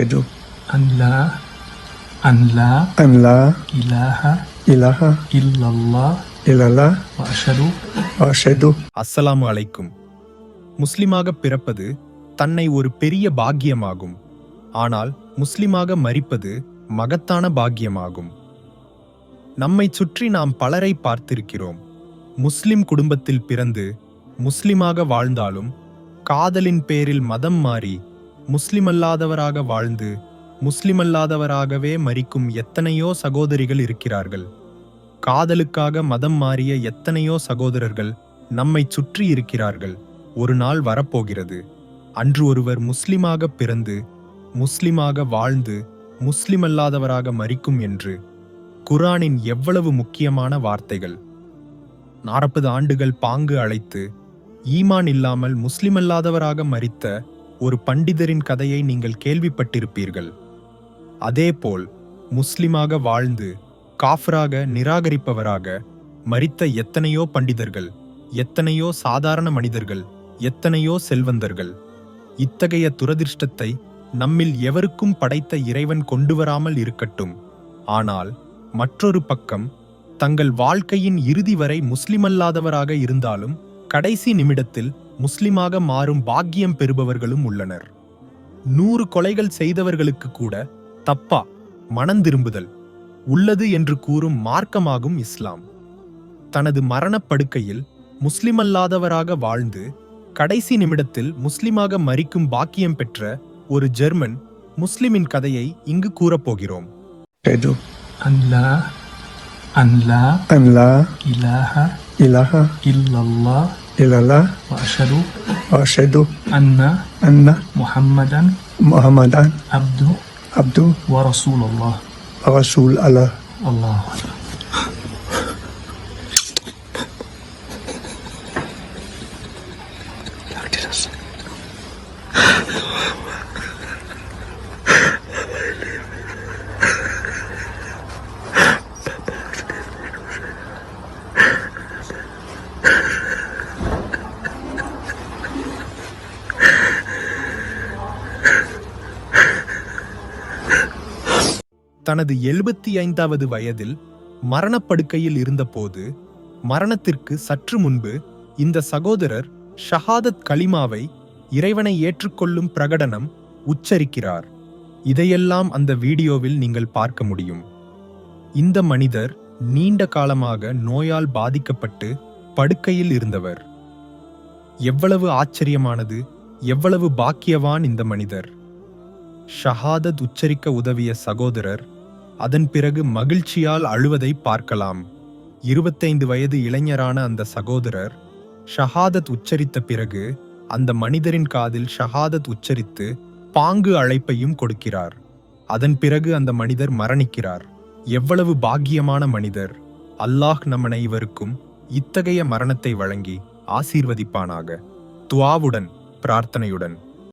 schedule. Allah, Allah, Allah, Ilaha, Ilaha, Illallah, Illallah, Wa Ashadu, Ashadu. அஸ்ஸலாமு அலைக்கும் முஸ்லிமாக பிறப்பது தன்னை ஒரு பெரிய பாக்கியமாகும். ஆனால் முஸ்லிமாக மறிப்பது மகத்தான பாக்கியமாகும். நம்மை சுற்றி நாம் பலரை பார்த்திருக்கிறோம். முஸ்லிம் குடும்பத்தில் பிறந்து முஸ்லிமாக வாழ்ந்தாலும் காதலின் பேரில் மதம் மாறி முஸ்லிமல்லாதவராக வாழ்ந்து முஸ்லிமல்லாதவராகவே மரிக்கும் எத்தனையோ சகோதரிகள் இருக்கிறார்கள். காதலுக்காக மதம் மாறிய எத்தனையோ சகோதரர்கள் நம்மை சுற்றி இருக்கிறார்கள். ஒரு நாள் வரப்போகிறது. அன்று ஒருவர் முஸ்லிமாக பிறந்து முஸ்லிமாக வாழ்ந்து முஸ்லிம் அல்லாதவராக மறிக்கும் என்று குரானின் எவ்வளவு முக்கியமான வார்த்தைகள். நாற்பது ஆண்டுகள் பாங்கு அழைத்து ஈமான் இல்லாமல் முஸ்லிம் அல்லாதவராக மரித்த ஒரு பண்டிதரின் கதையை நீங்கள் கேள்விப்பட்டிருப்பீர்கள். அதேபோல் முஸ்லிமாக வாழ்ந்து காஃபராக நிராகரிப்பவராக மறித்த எத்தனையோ பண்டிதர்கள் எத்தனையோ சாதாரண மனிதர்கள் எத்தனையோ செல்வந்தர்கள். இத்தகைய துரதிர்ஷ்டத்தை நம்மில் எவருக்கும் படைத்த இறைவன் கொண்டு வராமல் இருக்கட்டும். ஆனால் மற்றொரு பக்கம் தங்கள் வாழ்க்கையின் இறுதி வரை முஸ்லிமல்லாதவராக இருந்தாலும் கடைசி நிமிடத்தில் முஸ்லிமாக மாறும் பாக்கியம் பெறுபவர்களும் உள்ளனர். நூறு கொலைகள் செய்தவர்களுக்கு கூட தப்பா மனந்திரும்புதல் உள்ளது என்று கூறும் மார்க்கமாகும் இஸ்லாம். தனது மரணப்படுக்கையில் முஸ்லிமல்லாதவராக வாழ்ந்து கடைசி நிமிடத்தில் முஸ்லிமாக மறிக்கும் பாக்கியம் பெற்ற ஒரு ஜெர்மன் முஸ்லிமின் கதையை இங்கு கூறப்போகிறோம் அல்லாஹ் அல்லாஹ் இலாஹா இலாஹா. إلا الله. وأشهد وأشهد أن أن محمدا محمدا عبده عبده ورسول الله. ورسول الله. الله. أكبر தனது எழுபத்தி ஐந்தாவது வயதில் மரணப்படுக்கையில் இருந்தபோது மரணத்திற்கு சற்று முன்பு இந்த சகோதரர் ஷஹாதத் கலிமாவை இறைவனை ஏற்றுக்கொள்ளும் பிரகடனம் உச்சரிக்கிறார். இதையெல்லாம் அந்த வீடியோவில் நீங்கள் பார்க்க முடியும். இந்த மனிதர் நீண்ட காலமாக நோயால் பாதிக்கப்பட்டு படுக்கையில் இருந்தவர். எவ்வளவு ஆச்சரியமானது எவ்வளவு பாக்கியவான் இந்த மனிதர். ஷஹாதத் உச்சரிக்க உதவிய சகோதரர் அதன் பிறகு மகிழ்ச்சியால் அழுவதை பார்க்கலாம். இருபத்தைந்து வயது இளைஞரான அந்த சகோதரர் ஷஹாதத் உச்சரித்த பிறகு அந்த மனிதரின் காதில் ஷஹாதத் உச்சரித்து பாங்கு அழைப்பையும் கொடுக்கிறார். அதன் பிறகு அந்த மனிதர் மரணிக்கிறார். எவ்வளவு பாக்கியமான மனிதர். அல்லாஹ் நம் அனைவருக்கும் இத்தகைய மரணத்தை வழங்கி ஆசீர்வதிப்பானாக. துவாவுடன் பிரார்த்தனையுடன்.